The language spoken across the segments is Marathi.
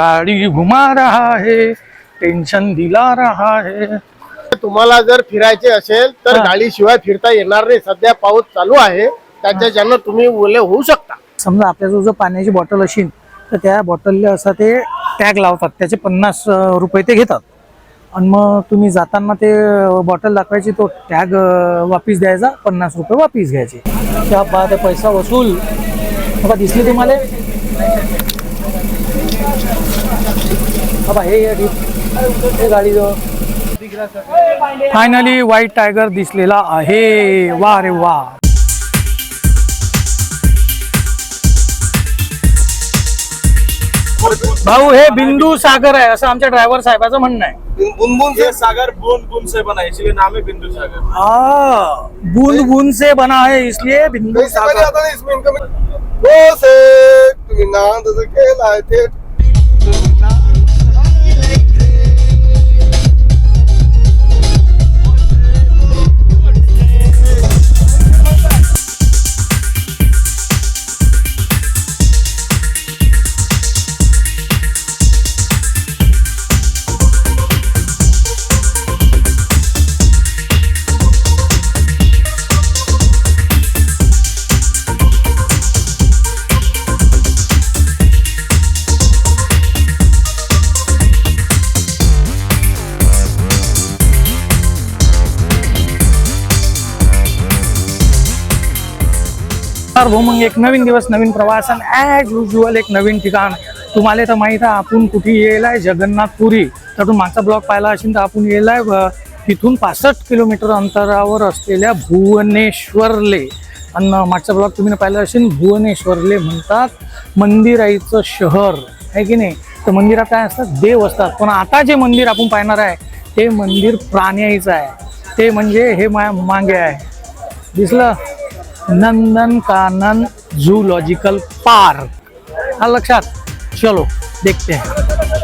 गाड़ी घुमा रहा है टेंशन दिला रहा है. तुम्हाला जर फिरायचे असेल तर हा. गाडीशिवाय फिरता येणार नाही. सध्या पाऊस चालू आहे. त्याच्याच्यानं तुम्ही ओले होऊ शकता. समजा आपल्याजवळ जर पाण्याची बॉटल असेल तर त्या बॉटलला असा ते टॅग लावतात. त्याचे पन्नास अं, रुपये ते घेतात. आणि मग तुम्ही जाताना ते बॉटल दाखवायची तो टॅग वापिस द्यायचा. पन्नास रुपये वापिस घ्यायचे. त्या बाद पैसा वसूल. बाबा दिसली तुम्हाला? बाबा हे हे गाडीजवळ फायनली व्हाईट टायगर दिसलेला आहे. वा रे वा. भाऊ हे बिंदू सागर आहे असं आमच्या ड्रायव्हर साहेबाचं म्हणणं आहे. बुनबुन से सागर बूंद बूंद से बना है इसलिए नाम है बिंदु सागर. आ, बूंद बूंद से बना है इसलिए बिंदू सागर. आता नाही इसमें से नांद तर हो मग एक नवीन दिवस नवीन प्रवास आणि ॲज युजल एक नवीन ठिकाण. तुम्हाला तर माहीत आहे आपण कुठे येलाय? जगन्नाथपुरी. तर मागचा ब्लॉग पाहिला असेल तर आपण येलाय आहे तिथून पासष्ट किलोमीटर अंतरावर असलेल्या भुवनेश्वरले. आणि मागचा ब्लॉग तुम्ही पाहिला असेल भुवनेश्वरले म्हणतात मंदिराईचं शहर. आहे की नाही? तर मंदिरात काय असतात? देव असतात. पण आता जे मंदिर आपण पाहणार आहे ते मंदिर प्राण्याचं आहे. ते म्हणजे हे मागे आहे. दिसलं? नंदन कानन जूलॉजिकल पार्क हा लक्षात? चलो देखते हैं।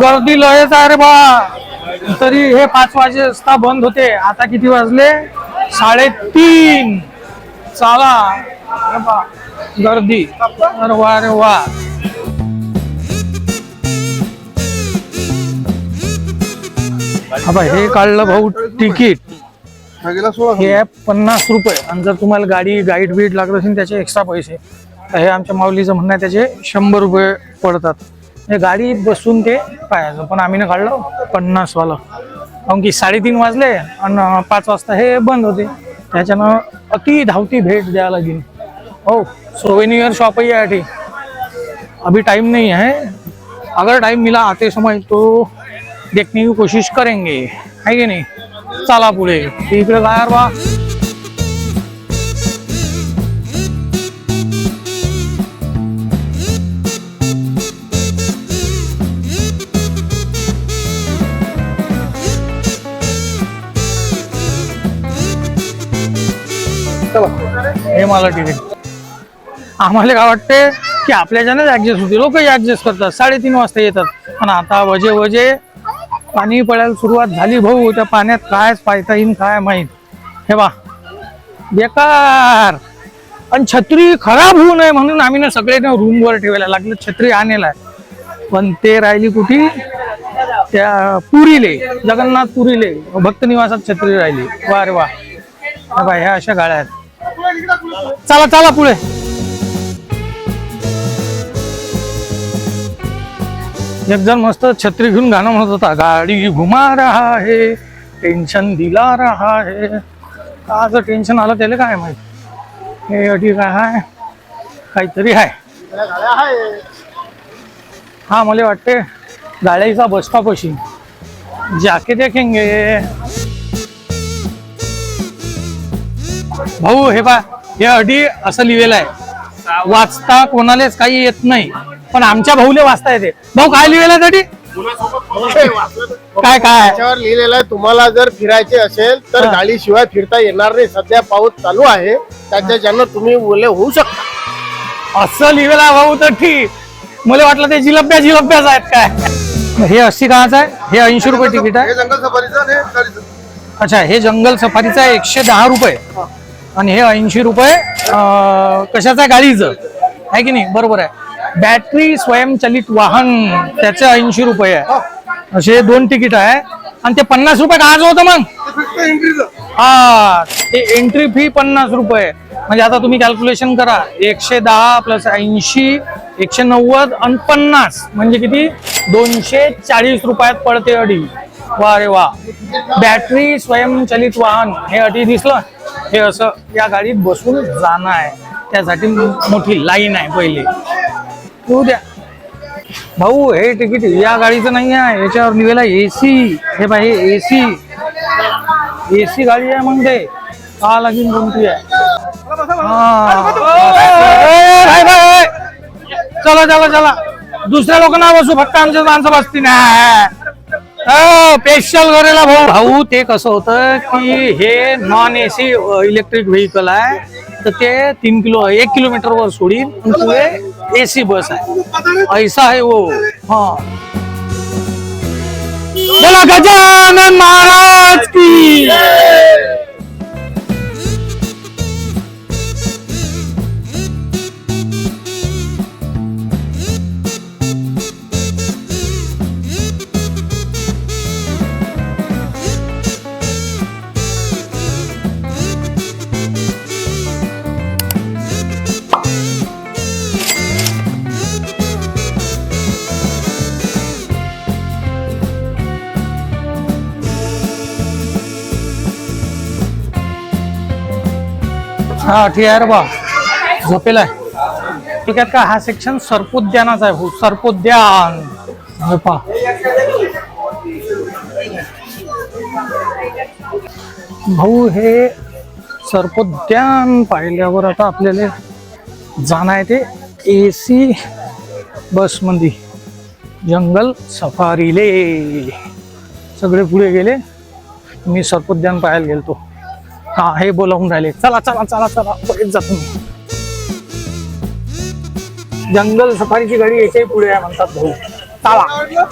गर्दी लयच आहे रे बा. तरी हे पाच वाजता बंद होते. आता किती वाजले? साडेतीन. चला. अरे बा गर्दी. अरे वा रे वा. हा हे काढलं भाऊ तिकीट. हे आहे पन्नास रुपये. आणि जर तुम्हाला गाडी गाईड बीड लागत असेल त्याचे एक्स्ट्रा पैसे. तर हे आमच्या माऊलीचं म्हणणं आहे त्याचे शंभर रुपये पडतात. गाडी बसून ते पाहायचं. पण आम्ही ना काढलं पन्नासवालं. काऊन की साडेतीन वाजले आणि पाच वाजता हे बंद होते. त्याच्यानं अति धावती भेट द्यायला लागेल. हो सोवेनियर शॉप ही आहे अभी टाइम नहीं है अगर टाइम मिला आते समय तो देखने की कोशिश करेंगे. है की नाही? चला पुढे. इकडे काय बा. हे मला तिकीट आम्हाला काय वाटते की आपल्याच्यानेच ऍडजस्ट होते लोक ऍडजस्ट करतात. साडेतीन वाजता येतात. पण आता वजे वजे पाणी पडायला सुरुवात झाली भाऊ. त्या पाण्यात काय पाहता येईन काय माहीत. हे बा बेकार. आणि छत्री खराब होऊ नये म्हणून आम्ही ना सगळे रूमवर ठेवायला लागलं. छत्री आणेला. पण ते राहिली कुठे? त्या पुरीले. जगन्नाथ पुरीले. भक्त निवासात छत्री राहिली. वा रे वा बा ह्या अशा गाड्या आहेत. चला चला पुढे. एक जण मस्त छत्री घेऊन गाणं म्हणत होता गाडी घुमा रहा है टेन्शन दिला रहा है. आज टेन्शन आलं त्याला काय माहीत? हे अटी काय आहे काहीतरी आहे. हा मला वाटते गाड्याचा बस स्टॉप अशी जाके देखेंगे भाऊ हे पा हे अडी असं लिहिलेलं आहे. वाचता कोणालाच काही येत नाही. पण आमच्या भाऊले वाचता येते. भाऊ काय लिहिलेलं आहे काय काय? त्याच्यावर लिहिलेलं आहे तुम्हाला जर फिरायचे असेल तर हा. गाडीशिवाय फिरता येणार नाही. सध्या पाऊस चालू आहे. त्याच्या ज्यानं तुम्ही ओले होऊ शकता. असं लिहिलेलं आहे भाऊ तर ठीक. मला वाटलं ते जिलब्या जिलब्याच आहेत काय. हे अस्सी काच आहे. हे ऐंशी रुपये तिकीट आहे. जंगल सफारीचं. अच्छा हे जंगल सफारीचं आहे एकशे दहा रुपये. आणि हे ऐंशी रुपये कशाचं आहे? गाडीचं. आहे की नाही? बरोबर आहे. बॅटरी स्वयंचलित वाहन त्याचे ऐंशी रुपये आहे. असे दोन तिकीट आहे. आणि ते पन्नास रुपये कायचं होतं मग? हा ते एंट्री फी पन्नास रुपये. म्हणजे आता तुम्ही कॅल्क्युलेशन करा. एकशे दहा प्लस ऐंशी एकशे नव्वद आणि पन्नास. म्हणजे किती? दोनशे चाळीस रुपयात पडते अडी. वा रे वा. बॅटरी स्वयंचलित वाहन. हे अटी दिसलं? हे असं या गाडीत बसून जाणं आहे. त्यासाठी मोठी लाईन आहे पहिले. तू द्या. भाऊ हे तिकीट या गाडीचं नाही आहे. याच्यावर लिहिलेलं एसी हे पाहिजे एसी एसी गाडी आहे मग ते. का लागेल कोणती आहे? हा. चला चला चला. दुसऱ्या लोकांना बसू फक्त आमच्या माणसं बसती नाही स्पेशल करेला भाऊ. भाऊ ते कसं होतं की हे नॉन एसी इलेक्ट्रिक व्हेकल आहे. तर ते तीन किलो एक किलोमीटर वर सोडीन आणि पुढे एसी बस आहे. ऐसा आहे वो. हा. बोला गजानन महाराज की हा ठीक आहे रे बा. झोपेला आहे. ठीक आहे का? हा सेक्शन सर्पोद्यानाचा आहे भाऊ. सर्पोद्यान. झोपा भाऊ हे सर्पोद्यान पाहिल्यावर आता आपल्याला जाणं आहे ते ए सी बसमध्ये जंगल सफारीले. सगळे पुढे गेले. मी सर्पोद्यान पाहायला गेलतो. हा हे बोलावून राहिले. चला चला चला चला. पुढेच जातो जंगल सफारीची गाडी याच्याही पुढे आहे म्हणतात भाऊ. चला.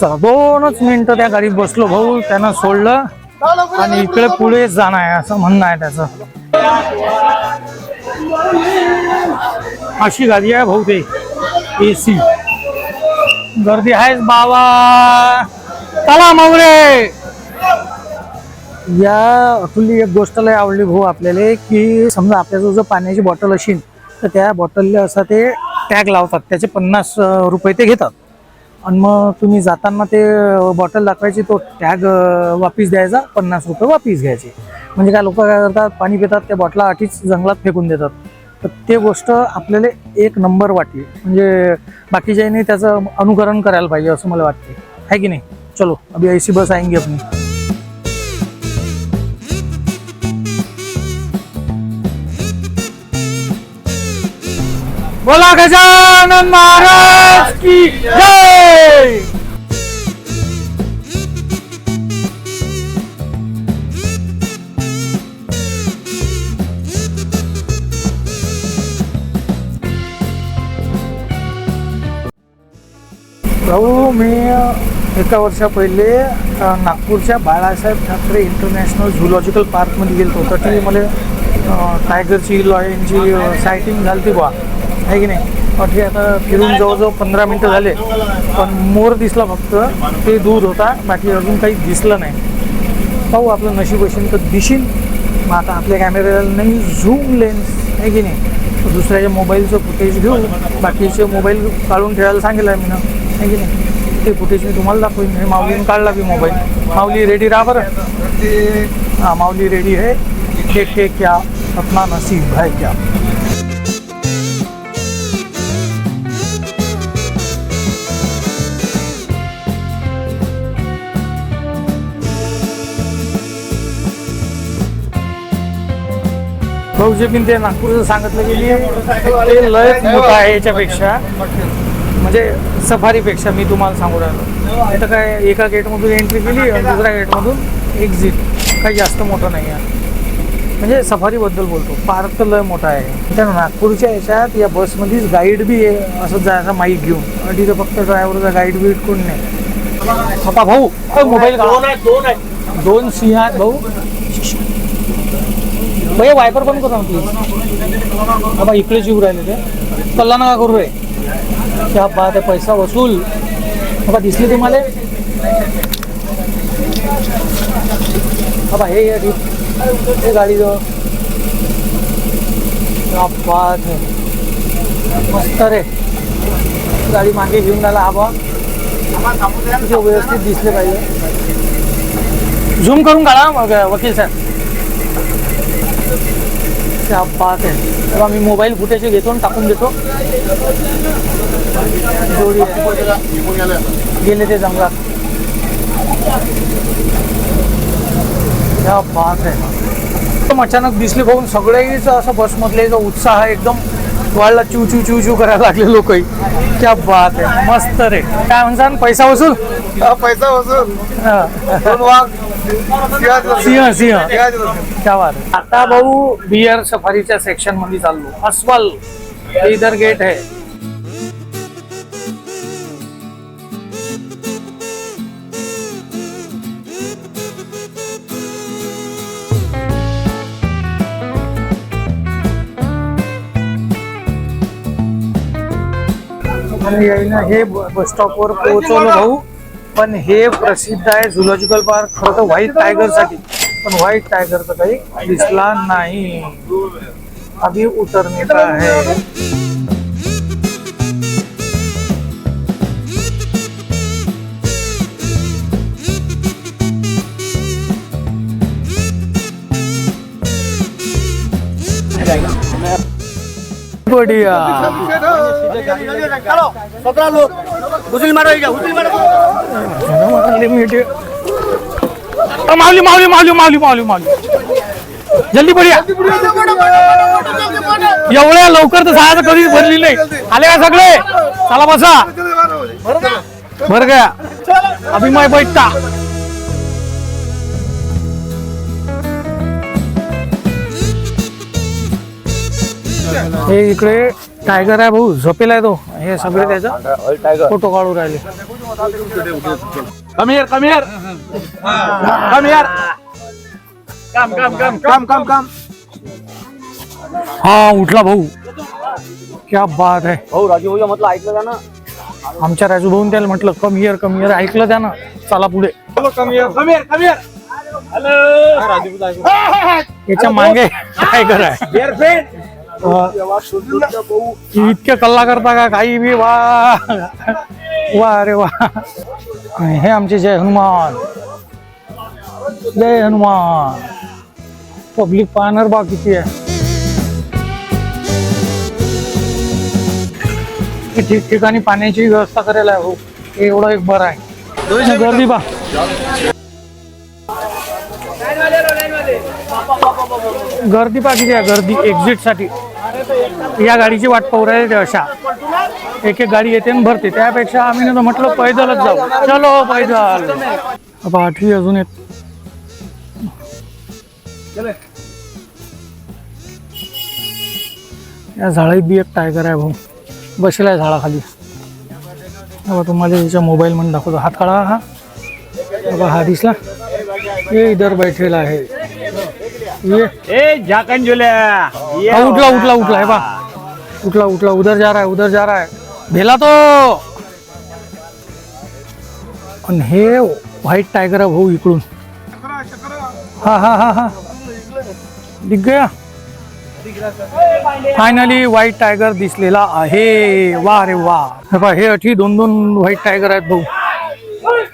चला दोनच मिनिटं त्या गाडीत बसलो भाऊ. त्यानं सोडलं. आणि इकडे पुढे जाणं आहे असं म्हणणं आहे त्याचं. अशी गाडी आहे भाऊ ते. एसी गर्दी आहेच बाबा. चला मौरे या अतुलली एक गोष्ट लय आवडली भाऊ आपल्याला की समजा आपल्याजवळ जर पाण्याची बॉटल असेल तर त्या बॉटलला असा ते टॅग लावतात. त्याचे पन्नास रुपये ते घेतात. आणि मग तुम्ही जाताना ते बॉटल दाखवायची तो टॅग वापिस द्यायचा पन्नास रुपये वापिस घ्यायचे. म्हणजे काय लोक काय करतात पाणी पितात त्या बॉटला आठीच जंगलात फेकून देतात. तर ते गोष्ट आपल्याला एक नंबर वाटली. म्हणजे बाकीच्यानी त्याचं अनुकरण करायला पाहिजे असं मला वाटते. आहे की नाही? चलो अभी ऐसी बस आएंगे अपनी. बोला गजानन महाराज की जय! भाऊ मी एका वर्षा पहिले नागपूरच्या बाळासाहेब ठाकरे इंटरनॅशनल झुलॉजिकल पार्कमध्ये गेलो होतो ती मला टायगरची लॉयनची सायटिंग झाली ती बा आहे की नाही? ठीक आहे आता फिरून जवळजवळ पंधरा मिनटं झाले. पण मोर दिसला फक्त. ते दूर होता. बाकी अजून काही दिसलं नाही. पाहू आपलं नशीब असेल तर दिशील. मग आता आपल्या कॅमेऱ्याला नाही झूम लेन्स आहे की नाही? दुसऱ्याच्या मोबाईलचं फुटेज घेऊ. बाकीचे मोबाईल काढून ठेवायला सांगितलं आहे मी नाही आहे की नाही ते फुटेज मी तुम्हाला दाखवीन. हे माऊलीने काढला बी मोबाईल माऊली रेडी राहा बरं. हां माऊली रेडी है देखे क्या अपना नसीब है क्या? भाऊजी बिन ते नागपूरचं सांगितलं गेली ते लयच मोठं आहे याच्यापेक्षा. म्हणजे सफारीपेक्षा मी तुम्हाला सांगू राहिलो. इथं काय एका गेटमधून एंट्री केली आणि दुसऱ्या गेटमधून एक्झिट काही जास्त मोठं नाही आहे. म्हणजे सफारीबद्दल बोलतो. पार्क तर लय मोठा आहे. त्या नागपूरच्या याच्यात या बसमध्येच गाईड बी आहे असं जायचा माईक घेऊन. आणि तिथं फक्त ड्रायव्हरचा गाईड बीड कोण नाही. पप्पा भाऊ मोबाईल दोन आहेत दोन सिंह आहेत भाऊ. भैया वायपर बंद करू ना प्लीज बाबा इकडेच येऊ राहिले ते. कल्ला नका करू रे. क्या बात आहे पैसा वसूल। बाबा दिसली तुम्हाला? बाबा हे ठीक हे गाडी जवळ क्या बात आहे मस्त रे. गाडी मागे घेऊन आला आबा. तिथे व्यवस्थित दिसले पाहिजे झूम करून काढा मग वकील साहेब. क्या बात आहे तेव्हा मी मोबाईल फुटेज घेतो आणि टाकून देतो. जोडी आहे. गेले ते जंगलात. बात आहे अचानक दिसले बघून सगळेच असं बसमधले जो उत्साह आहे एकदम वाढला चिव चिव चिव चिव करायला लागले लोकही. क्या बात आहे मस्त रे. काय म्हणता पैसा वसूल? पैसा वसूल. हा. सिंह सिंह. क्या बात है. आता भाऊ बियर सफारीच्या सेक्शनमध्ये चाललो. अस्वल. इधर गेट है. आणि यायला हे बस स्टॉपवर पोहोचवलं भाऊ. पण हे प्रसिद्ध आहे झुलॉजिकल पार्क खरं तर व्हाईट टायगरसाठी. पण व्हाईट टायगर तर काही दिसला नाही. अभी उतरने का है बढ़िया सतरा लोक। उचल मारो उचल मारो। माऊली माऊली माऊली माऊली माऊली जल्दी बढिया एवढ्या लवकर तर सहायता कधीच भरली नाही. आले का सगळे? चला बसा. भर गया अभी मैं बैठता हे इकडे टायगर आहे भाऊ झोपेला तो. हे सगळे त्याचा फोटो काढू राहिले. Come here come here come कम कम कम कम कम कम हा उठला भाऊ. क्या बात आहे. भाऊ राजू भाऊ म्हटलं ऐकलं का ना? आमच्या राजू भाऊन त्याला म्हटलं कम हिअर कम हिअर ऐकलं त्या ना चला पुढे. कम कम कम हेलो राजू याच्या मागे टायगर आहे. डियर फ्रेंड इतके कल्ला करता का काही बी वा. वा अरे वा. हे आमचे जय हनुमान. जय हनुमान. पब्लिक पाहणार बा किती आहे. ठिकठिकाणी पाण्याची व्यवस्था करायला आहे हो. हे एवढं एक बरं आहे. गर्दी बा. गर्दी पा किती आहे गर्दी एक्झिटसाठी. या गाडीची वाट पाहू राहिले ते अशा. एक एक गाडी येते आणि भरते. त्यापेक्षा आम्ही ना म्हटलं पैदलच जाऊ. चलो हो, पैदल. आता आठवी अजून एक. या झाडात बी एक टायगर आहे भाऊ. बसलाय झाडाखाली. बाबा तुम्हाला याच्या मोबाईल मध्ये दाखवतो. हात काढा हा. बाबा हा दिसला. हे इधर बैठेला आहे. ए जुल्या हाँ, उठला उठला उठला है बा उठला उठला उधर जा रहा है उधर जा रहा है. भेला तो. आणि हे व्हाईट टायगर आहे भाऊ इकडून. हा हा हा हा. दिख गया? फायनली व्हाईट टायगर दिसलेला आहे. वा रे वा हे हे अठी दोन दोन व्हाईट टायगर आहेत भाऊ.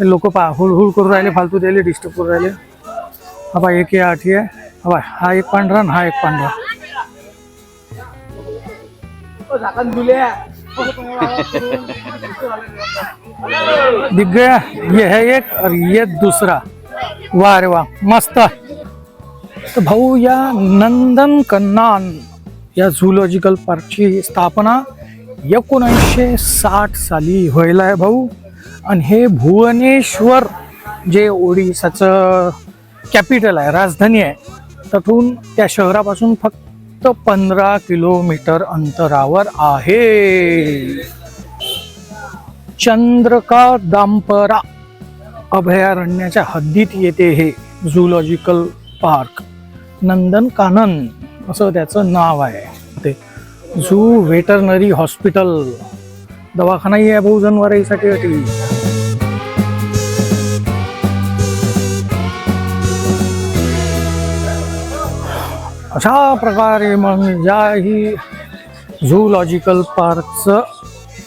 लोक पहा हुळहुळ करून राहिले फालतू द्यायले डिस्टर्ब करून राहिले. हा एक या आठी आहे. हा पहा, हा एक पांढरा आणि हा एक पांढरा. दिग्ग ये है एक और ये दूसरा. वाह रे वाह मस्त. तर भाऊ या नंदन कन्नान या झुलॉजिकल पार्कची स्थापना एकोणीसशे साठ साली व्हायला आहे भाऊ. आणि हे भुवनेश्वर जे ओडिसाचं कॅपिटल आहे राजधानी आहे तिथून त्या शहरापासून फक्त पंधरा किलोमीटर अंतरावर आहे. चंद्रका दांपरा अभयारण्याच्या हद्दीत येते हे झुलॉजिकल पार्क नंदन कानन असं त्याचं नाव आहे. ते झू व्हेटरनरी हॉस्पिटल दवाखानाही आहे भाऊ जनावरांसाठी अशा प्रकारे मग ज्याही झूलॉजिकल पार्कचं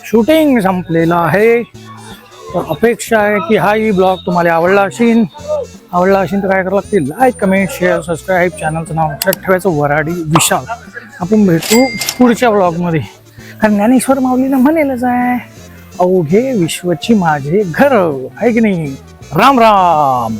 शूटिंग संपलेलं आहे. तर अपेक्षा आहे की हाही ब्लॉग तुम्हाला आवडला असेल आवडला असेल तर काय करावं लागतील? लाईक कमेंट शेअर सबस्क्राईब चॅनलचं नाव लक्षात ठेवायचं वराडी विशाल. आपण भेटू पुढच्या ब्लॉगमध्ये कारण ज्ञानेश्वर माऊलीनं म्हणेलच आहे अवघे विश्वची माझे घर. आहे की नाही? राम राम.